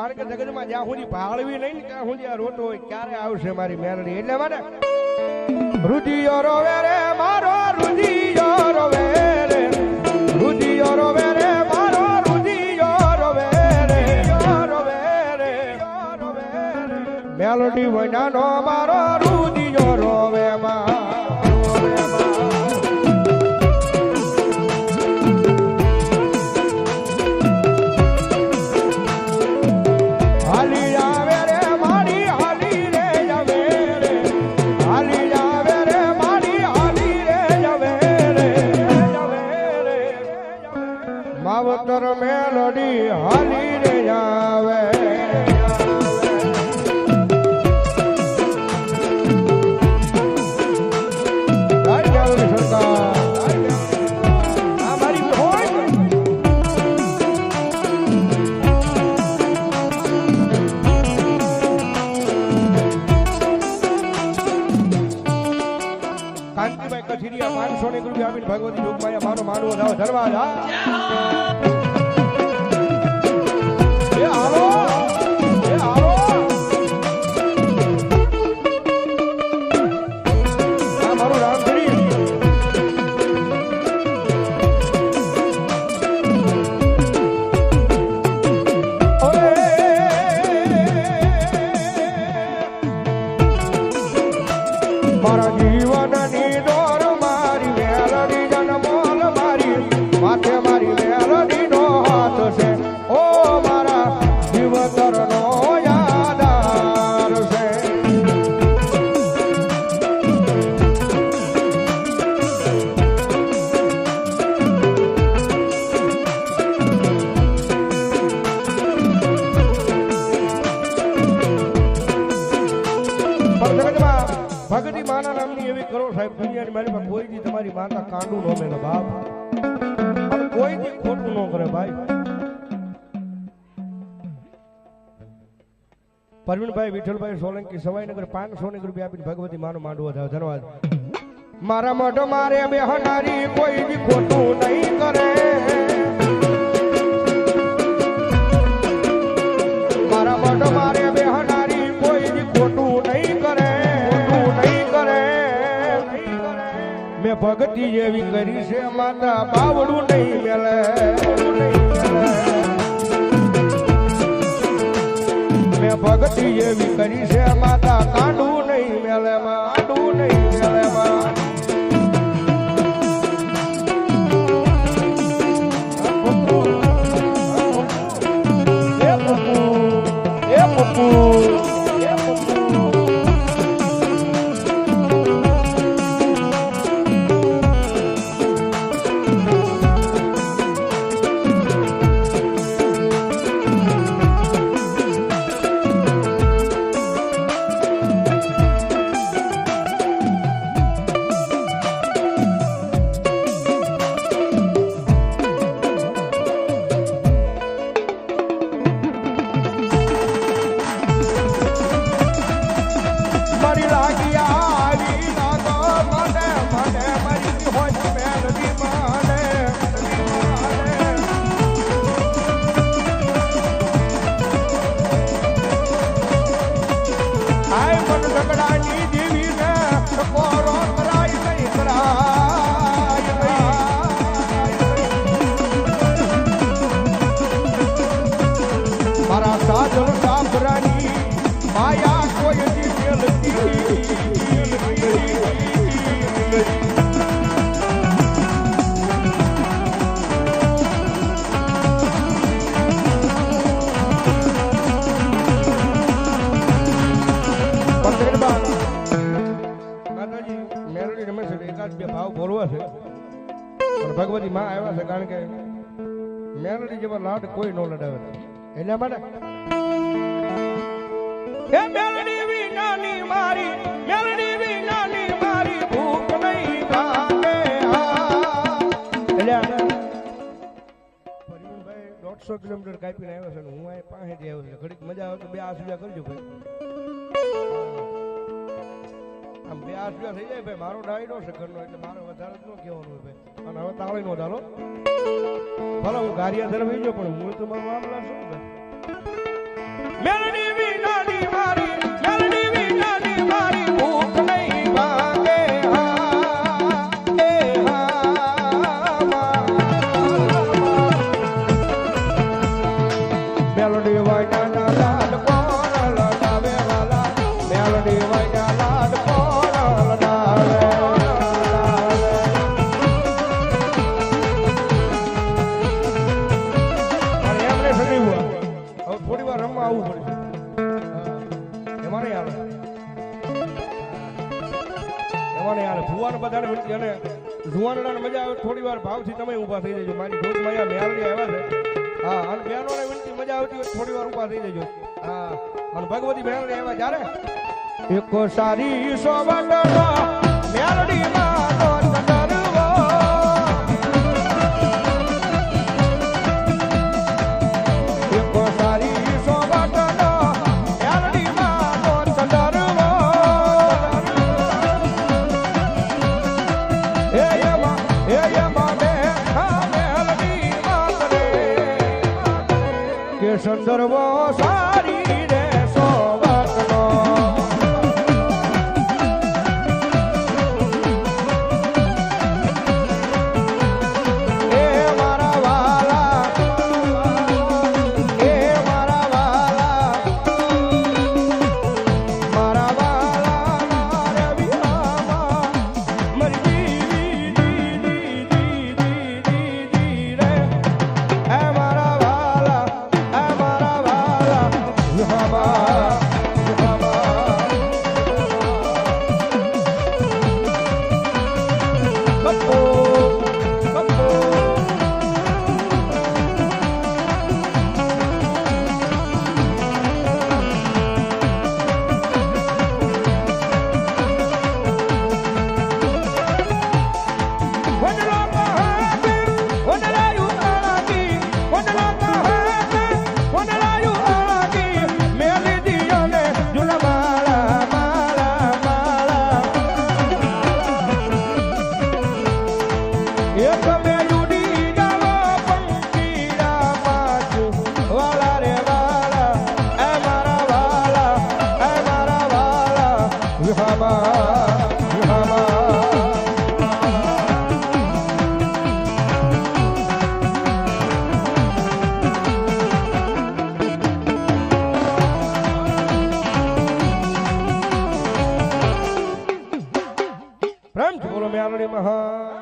કારણ કે જગતમાં જ્યાં સુધી ભાળવી નહીં, ત્યાં સુધી આ રોટો હોય, ક્યારે આવશે મારી મેરડી? એટલે માટે રુધિયો રોવે રે, મારો રુધિયો રોવે રે. રુધિયો રોવે રે, મારો રુધિયો રોવે રે. રોવે રે મેલોડી વૈનાનો મારો રુધિયો રોવે માં પાંચસો ની રૂપિયા આપીને ભગવતી જોગમાયા મારો માનવો ધરવા જા હાલો ભગતી માના નામની એવી કરો સાહેબ દુનિયાની મારી પાસે કોઈ દી તમારી માતા કાંડું નો મેલે બાપ. કોઈ દી ખોટું ન કરે, ભાઈ. પરવીણભાઈ વિઠ્ઠલભાઈ, સોલંકી, સવાઈનગર પાંચસો ની રૂપિયા આપીને ભગવતી માનો માંડવો થાય. ધન્યવાદ. મારા મઢ મારે બેહનારી કોઈ દી ખોટું નહીં કરે. મારા મઢ મેં ભક્તિ જેવી કરી છે, માતા બાવડું નહીં મેલે મેં ભક્તિ જેવી કરી છે, માતા કાંડું નહીં મેલે, કાંડું નહીં મેલે માં પણ માં આવ્યા છે કારણ કે મેલડી જેવા લાડ કોઈ નો લડાવે. એના માટે હે મારી મેલડી વિનાની મારી, ભૂખ દોઢસો કિલોમીટર કાપીને આવ્યો છે ને હું પાસે પાસેથી આવ્યો છે. ઘડીક મજા આવે તો બે સુધી કરજો ભાઈ. આમ બે આઠ રૂપિયા થઈ જાય ભાઈ. મારો ડાયડો છે ઘરનો એટલે મારે વધારે જ ન કહેવાનું હોય ભાઈ. અને હવે તાળી નો ચાલો ભલે હું ગારિયા ધરવી ગયો, પણ હું તો મારો મામલા શું ભાઈ વારે આવે. એવાને યાર ભુવાને બધાને વિનંતી અને જુવાનડાને મજા આવે, થોડી વાર ભાવથી તમે ઊભા થઈ જજો. મારી ભોજ મજા મેલડી આવ્યા છે. હા, અને બહેનોને વિનંતી મજા આવતી હોય, થોડી વાર ઊભા થઈ જજો. હા, અને ભગવતી બહેનોને આવ્યા જ્યારે? એકો સારી સોવટનો મેલડીમાં સર્વો સા વ્યાલણી મહા